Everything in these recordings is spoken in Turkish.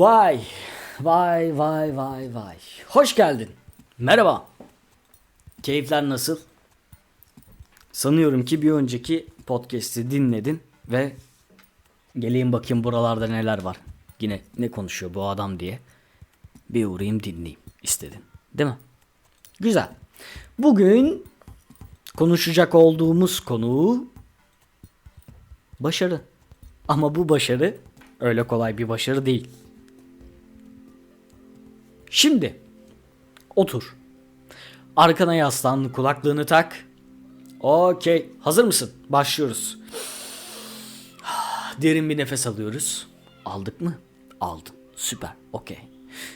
Vay, vay, vay, vay, vay. Hoş geldin. Merhaba. Keyifler nasıl? Sanıyorum ki bir önceki podcast'i dinledin ve geleyim bakayım buralarda neler var. Yine ne konuşuyor bu adam diye. Bir uğrayayım dinleyeyim istedin. Değil mi? Güzel. Bugün konuşacak olduğumuz konu başarı. Ama bu başarı öyle kolay bir başarı değil. Şimdi otur. Arkana yaslan, kulaklığını tak. Okey. Hazır mısın? Başlıyoruz. Derin bir nefes alıyoruz. Aldık mı? Aldın. Süper. Okey.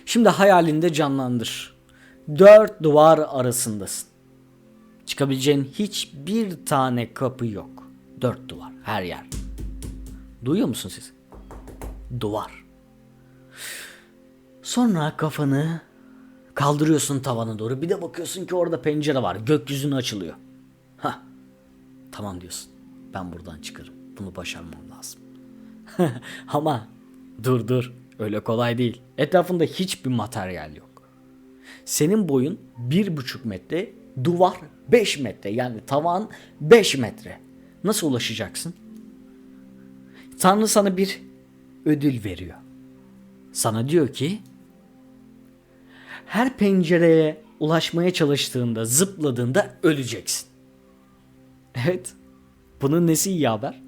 Şimdi hayalinde canlandır. Dört duvar arasındasın. Çıkabileceğin hiçbir tane kapı yok. Dört duvar. Her yer. Duyuyor musun siz? Duvar. Sonra kafanı kaldırıyorsun tavana doğru. Bir de bakıyorsun ki orada pencere var. Gökyüzüne açılıyor. Ha. Tamam diyorsun. Ben buradan çıkarım. Bunu başarmam lazım. Ama dur dur. Öyle kolay değil. Etrafında hiçbir materyal yok. Senin boyun bir buçuk metre, duvar 5 metre. Yani tavan 5 metre. Nasıl ulaşacaksın? Tanrı sana bir ödül veriyor. Sana diyor ki her pencereye ulaşmaya çalıştığında, zıpladığında öleceksin. Evet. Bunun nesi iyi haber?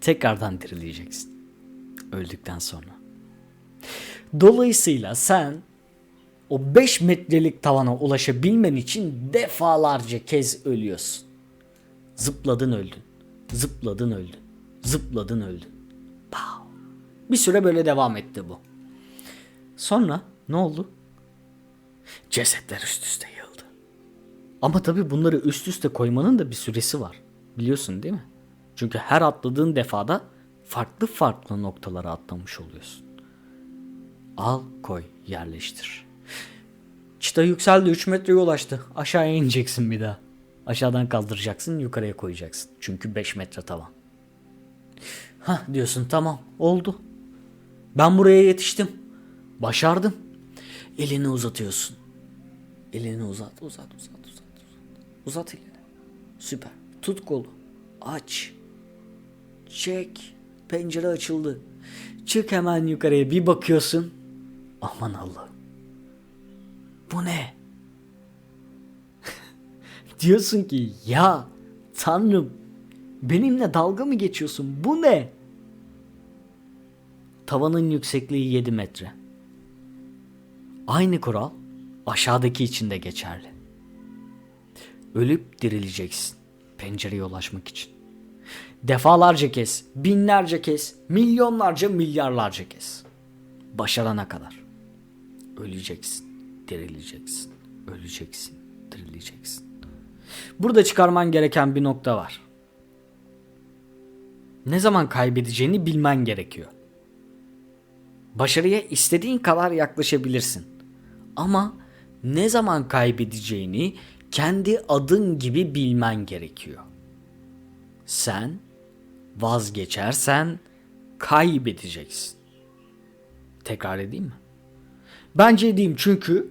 Tekrardan dirileyeceksin. Öldükten sonra. Dolayısıyla sen o 5 metrelik tavana ulaşabilmen için defalarca kez ölüyorsun. Zıpladın öldün. Zıpladın öldün. Zıpladın öldün. Pow. Bir süre böyle devam etti bu. Sonra ne oldu? Cesetler üst üste yığıldı. Ama tabii bunları üst üste koymanın da bir süresi var. Biliyorsun değil mi? Çünkü her atladığın defada farklı farklı noktalara atlamış oluyorsun. Al koy yerleştir. Çıta yükseldi 3 metreye ulaştı. Aşağıya ineceksin bir daha. Aşağıdan kaldıracaksın yukarıya koyacaksın. Çünkü 5 metre tavan. Hah diyorsun tamam oldu. Ben buraya yetiştim. Başardım. Elini uzatıyorsun. Elini uzat uzat uzat uzat. Uzat, uzat elini. Süper. Tut kolu. Aç. Çek. Pencere açıldı. Çık hemen yukarıya bir bakıyorsun. Aman Allah'ım. Bu ne? Diyorsun ki ya Tanrım benimle dalga mı geçiyorsun? Bu ne? Tavanın yüksekliği 7 metre. Aynı kural aşağıdaki için de geçerli. Ölüp dirileceksin pencereye ulaşmak için. Defalarca kez, binlerce kez, milyonlarca, milyarlarca kez. Başarana kadar. Öleceksin, dirileceksin, öleceksin, dirileceksin. Burada çıkarman gereken bir nokta var. Ne zaman kaybedeceğini bilmen gerekiyor. Başarıya istediğin kadar yaklaşabilirsin. Ama ne zaman kaybedeceğini kendi adın gibi bilmen gerekiyor. Sen vazgeçersen kaybedeceksin. Tekrar edeyim mi? Bence edeyim çünkü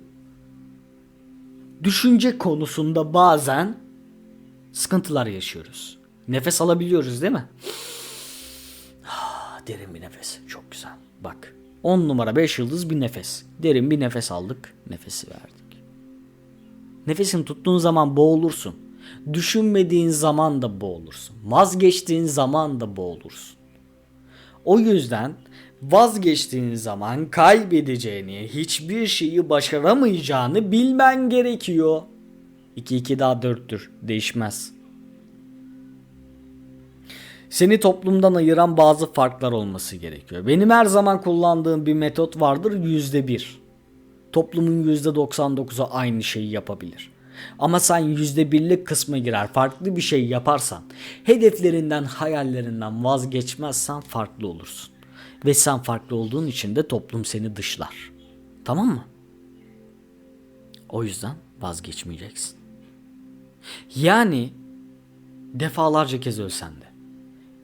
düşünce konusunda bazen sıkıntılar yaşıyoruz. Nefes alabiliyoruz değil mi? Ah, Derin bir nefes. Çok güzel. Bak. 10 numara 5 yıldız bir nefes. Derin bir nefes aldık. Nefesi verdik. Nefesini tuttuğun zaman boğulursun. Düşünmediğin zaman da boğulursun. Vazgeçtiğin zaman da boğulursun. O yüzden vazgeçtiğin zaman kaybedeceğini, hiçbir şeyi başaramayacağını bilmen gerekiyor. 2 2 daha 4'tür. Değişmez. Seni toplumdan ayıran bazı farklar olması gerekiyor. Benim her zaman kullandığım bir metot vardır %1. Toplumun %99'u aynı şeyi yapabilir. Ama sen %1'lik kısma girer farklı bir şey yaparsan, hedeflerinden, hayallerinden vazgeçmezsen farklı olursun. Ve sen farklı olduğun için de toplum seni dışlar. Tamam mı? O yüzden vazgeçmeyeceksin. Yani defalarca kez ölsen de,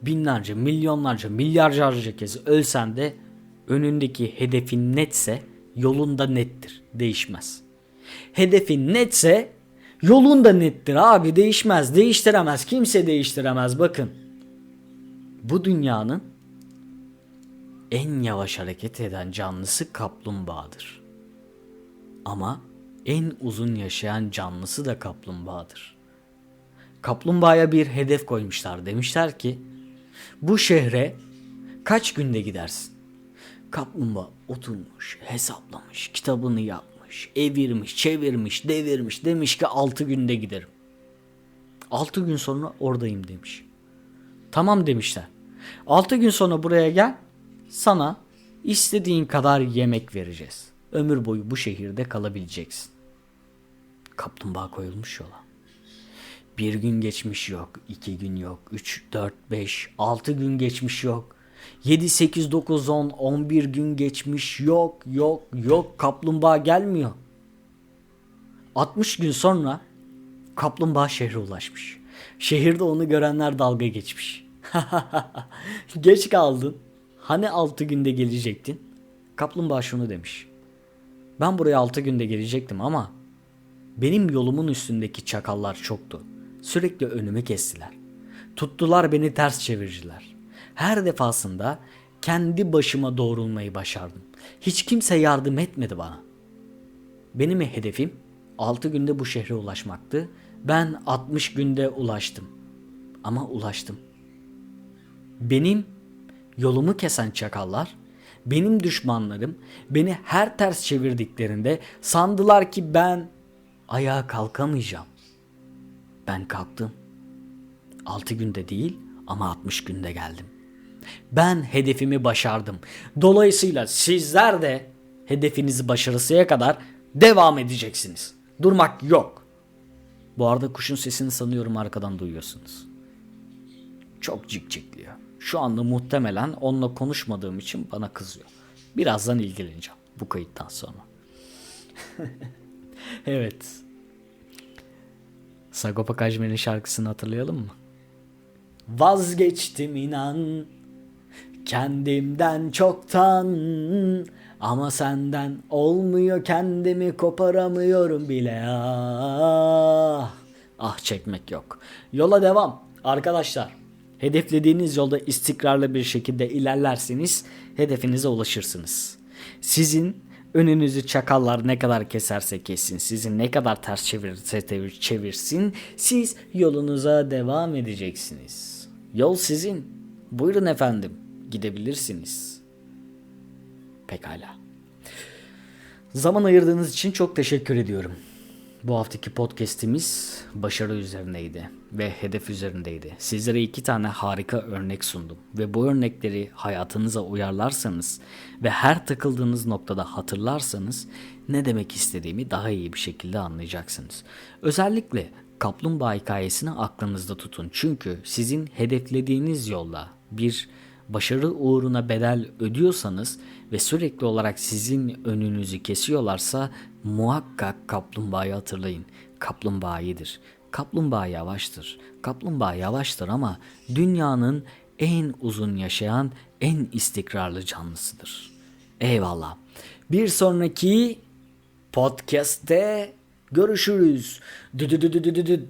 binlerce, milyonlarca, milyarlarca kez ölsen de önündeki hedefin netse yolun da nettir. Değişmez. Hedefin netse yolun da nettir abi değişmez. Değiştiremez. Kimse değiştiremez bakın. Bu dünyanın en yavaş hareket eden canlısı kaplumbağadır. Ama en uzun yaşayan canlısı da kaplumbağadır. Kaplumbağaya bir hedef koymuşlar. Demişler ki bu şehre kaç günde gidersin? Kaplumbağa oturmuş, hesaplamış, kitabını yapmış, evirmiş, çevirmiş, devirmiş. Demiş ki 6 günde giderim. 6 gün sonra oradayım demiş. Tamam demişler. 6 gün sonra buraya gel. Sana istediğin kadar yemek vereceğiz. Ömür boyu bu şehirde kalabileceksin. Kaplumbağa koyulmuş yola. Bir gün geçmiş yok, iki gün yok, üç, dört, beş, altı gün geçmiş yok. 7, 8, 9, 10, 11 gün geçmiş yok, yok, yok. Kaplumbağa gelmiyor. 60 gün sonra kaplumbağa şehre ulaşmış. Şehirde onu görenler dalga geçmiş. Geç kaldın. Hani 6 günde gelecektin? Kaplumbağa şunu demiş. Ben buraya 6 günde gelecektim ama benim yolumun üstündeki çakallar çoktu. Sürekli önümü kestiler. Tuttular beni ters çeviriciler. Her defasında kendi başıma doğrulmayı başardım. Hiç kimse yardım etmedi bana. Benim hedefim 6 günde bu şehre ulaşmaktı. Ben 60 günde ulaştım. Ama ulaştım. Benim yolumu kesen çakallar, benim düşmanlarım beni her ters çevirdiklerinde sandılar ki ben ayağa kalkamayacağım. Ben kalktım. 6 günde değil ama 60 günde geldim. Ben hedefimi başardım. Dolayısıyla sizler de hedefinizi başarısıya kadar devam edeceksiniz. Durmak yok. Bu arada kuşun sesini sanıyorum arkadan duyuyorsunuz. Çok cikcikliyor. Şu anda muhtemelen onunla konuşmadığım için bana kızıyor. Birazdan ilgileneceğim bu kayıttan sonra. evet. Sagopa Kajmer'in şarkısını hatırlayalım mı? Vazgeçtim inan kendimden çoktan ama senden olmuyor kendimi koparamıyorum bile ah. Ah çekmek yok. Yola devam arkadaşlar. Hedeflediğiniz yolda istikrarlı bir şekilde ilerlerseniz hedefinize ulaşırsınız. Sizin önünüzü çakallar ne kadar keserse kessin, sizi ne kadar ters çevirse devir, çevirsin, siz yolunuza devam edeceksiniz. Yol sizin. Buyurun efendim, gidebilirsiniz. Pekala. Zaman ayırdığınız için çok teşekkür ediyorum. Bu haftaki podcast'imiz başarı üzerineydi ve hedef üzerindeydi. Sizlere iki tane harika örnek sundum ve bu örnekleri hayatınıza uyarlarsanız ve her takıldığınız noktada hatırlarsanız ne demek istediğimi daha iyi bir şekilde anlayacaksınız. Özellikle kaplumbağa hikayesini aklınızda tutun. Çünkü sizin hedeflediğiniz yolda bir başarı uğruna bedel ödüyorsanız ve sürekli olarak sizin önünüzü kesiyorlarsa muhakkak kaplumbağayı hatırlayın. Kaplumbağa iyidir. Kaplumbağa yavaştır. Kaplumbağa yavaştır ama dünyanın en uzun yaşayan, en istikrarlı canlısıdır. Eyvallah. Bir sonraki podcast'te görüşürüz. Dü dü dü dü dü dü.